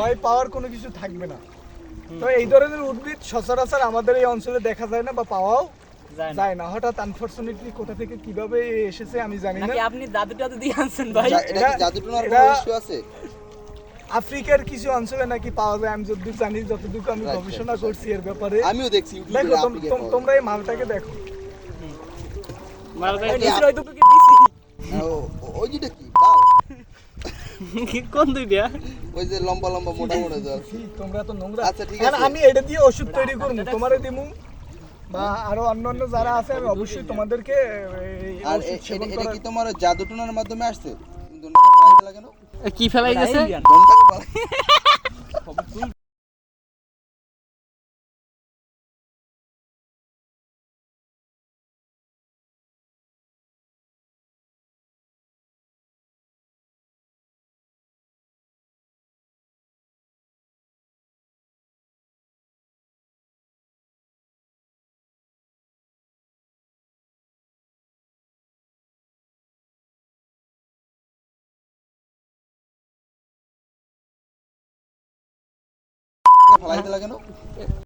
ভয় পাওয়ার কোনো কিছু থাকবে না। তো এই ধরনের উদ্ভিদ সচরাচর আমাদের এই অঞ্চলে দেখা যায় না বা পাওয়াও যায় না। হঠাৎ আনফরচুনেটলি কোথা থেকে কীভাবে এসেছে আমি জানি না। আপনি দাদু টাদু দিয়ে আনছেন ভাই? এটা কি এটা- জাদু টোনার এটা- কোনো ইস্যু আছে? আফ্রিকার কিছু অঞ্চলে নাকি পাওয়া যায় আমি যতদূর জানি যতটুকু আমি গবেষণা করছি এর ব্যাপারে। আমিও দেখছি দেখো তোমরা এই মালটাকে দেখো। মালটা ওই দিছি। হ্যাঁ, ও- ও- ওই যেটা কি? কোন দুইটা? ওই যে লম্বা লম্বা মোটা মোটা জল তোমরা তো নোংরা। আচ্ছা, ঠিক আছে। আমি এটা দিয়ে ওষুধ তৈরি করব তোমারে দিমু। বা আরও অন্যান্য যারা আছে আমি অবশ্যই তোমাদেরকে আর এটা কি তোমার জাদু টোনার মাধ্যমে আসছে? কি ফেলাই গেছে দোনটাকে লাগে কেন